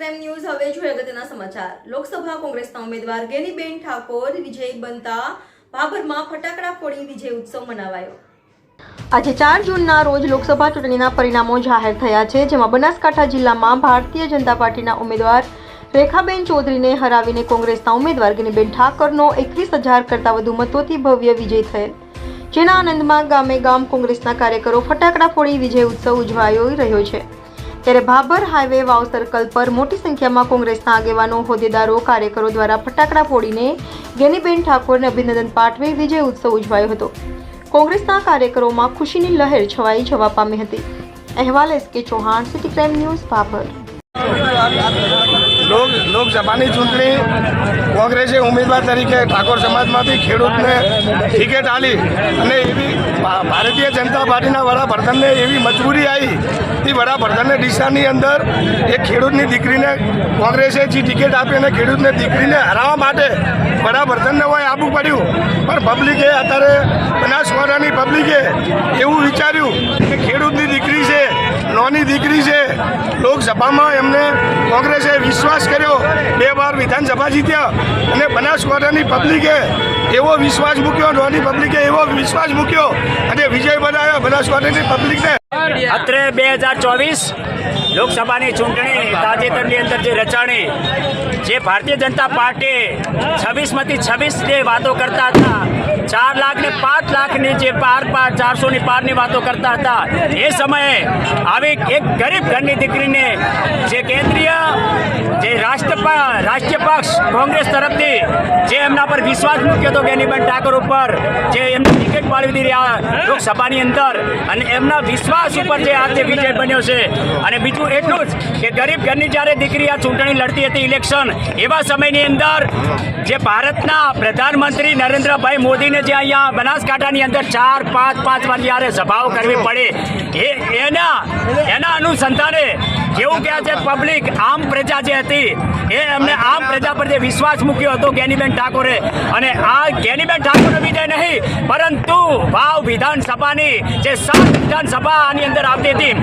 Crime news હવે જોઈએ અગત્યના સમાચાર. લોકસભા કોંગ્રેસના ઉમેદવાર ગેનીબેન ઠાકોર, વિજય બનતા ભાભરમાં ફટાકડા વિજય ઉત્સવ મનાવાયો. આજે ચાર જૂનના રોજ લોકસભા ચૂંટણીના પરિણામો જાહેર થયા છે, જેમાં બનાસકાંઠા જિલ્લામાં ભારતીય જનતા પાર્ટીના ઉમેદવાર રેખાબેન ચૌધરીને હરાવીને કોંગ્રેસના ઉમેદવાર ગેનીબેન ઠાકોરનો એકવીસ હજાર કરતાં વધુ મતોથી ભવ્ય વિજય થયેલ. જેના આનંદમાં ગામે ગામ કોંગ્રેસના કાર્યકરો ફટાકડા ફોડી વિજય ઉત્સવ ઉજવાયો રહ્યો છે. ત્યારે ભાભર હાઈવે વાવ સર્કલ પર મોટી સંખ્યામાં કોંગ્રેસના આગેવાનો, હોદ્દેદારો, કાર્યકરો દ્વારા ફટાકડા ફોડીને ગેનીબેન ઠાકોરને અભિનંદન પાઠવી વિજય ઉત્સવ ઉજવાયો હતો. કોંગ્રેસના કાર્યકરોમાં ખુશીની લહેર છવાઈ જવા પામી હતી. અહેવાલ S K Chauhan, city crime news, Bhabhar. લોક, લોકસભાની ચૂંટણી કોંગ્રેસે ઉમેદવાર તરીકે ઠાકોર સમાજમાંથી ખેડૂતને ટિકિટ આલી અને એવી ભારતીય જનતા પાર્ટીના વડાપ્રધાનને એવી મજબૂરી આવી તે વડાપ્રધાનને ડીસાની અંદર એ ખેડૂતની દીકરીને કોંગ્રેસે જે ટિકિટ આપી અને ખેડૂતને દીકરીને હરાવવા માટે વડાપ્રધાનને હોય આબુ પડ્યું. પણ પબ્લિકે અત્યારે બનાસકાંઠાની પબ્લિકે એવું વિચાર્યું કે ખેડૂતની દીકરી છે, નોની દીકરી છે. લોકસભામાં એમને કોંગ્રેસે વિશ્વાસ કર્યો. બે વાર વિધાનસભા જીત્યા અને બનાસકાંઠાની પબ્લિકે એવો વિશ્વાસ મૂક્યો, નોની પબ્લિકે એવો વિશ્વાસ મૂક્યો. અને વિજય બનાવ્યો બનાસકાંઠાની પબ્લિકને. અત્રે બે હજાર ચોવીસ લોકસભાની ચૂંટણી, તાજેતરની અંદર જે રચાણી, જે ભારતીય જનતા પાર્ટી છવ્વીસમાંથી છવ્વીસ જે વાતો કરતા હતા, ચાર લાખ ને પાંચ લાખની જે પાર પાર ચારસોની પારની વાતો કરતા હતા, એ સમયે આવી એક ગરીબ ઘરની દીકરીને જે કેન્દ્રીય જે રાષ્ટ્રપા રાષ્ટ્રીય પક્ષ કોંગ્રેસ તરફથી જે એમના પર વિશ્વાસ મૂક્યો હતો ગેનીબેન ઠાકોર ઉપર, જે એમને ટિકિટ પાડી દીધી આ લોકસભાની અંદર, અને એમના વિશ્વાસ ઉપર જે આજે વિજય બન્યો છે. અને બીજું એટલું જ કે ગરીબ ઘરની જ્યારે દીકરી આ ચૂંટણી લડતી હતી ઇલેક્શન, એવા સમયની અંદર જે ભારતના પ્રધાનમંત્રી નરેન્દ્રભાઈ મોદીને જે અહીંયા બનાસકાંઠાની અંદર ચાર, પાંચ પાંચ વાર જ્યારે સભાઓ કરવી પડે, એ, એના એના અનુસંધાને કેવું કહે છે પબ્લિક આમ પ્રજા જે હતી, એ એમને આમ પ્રજા પર જે વિશ્વાસ મૂક્યો હતો ગેનીબેન ઠાકોરે. અને આ ગેનીબેન ઠાકોરનો વિજય નહીં, પરંતુ વાવ વિધાનસભાની જે સાત વિધાનસભાની અંદર આવતી હતી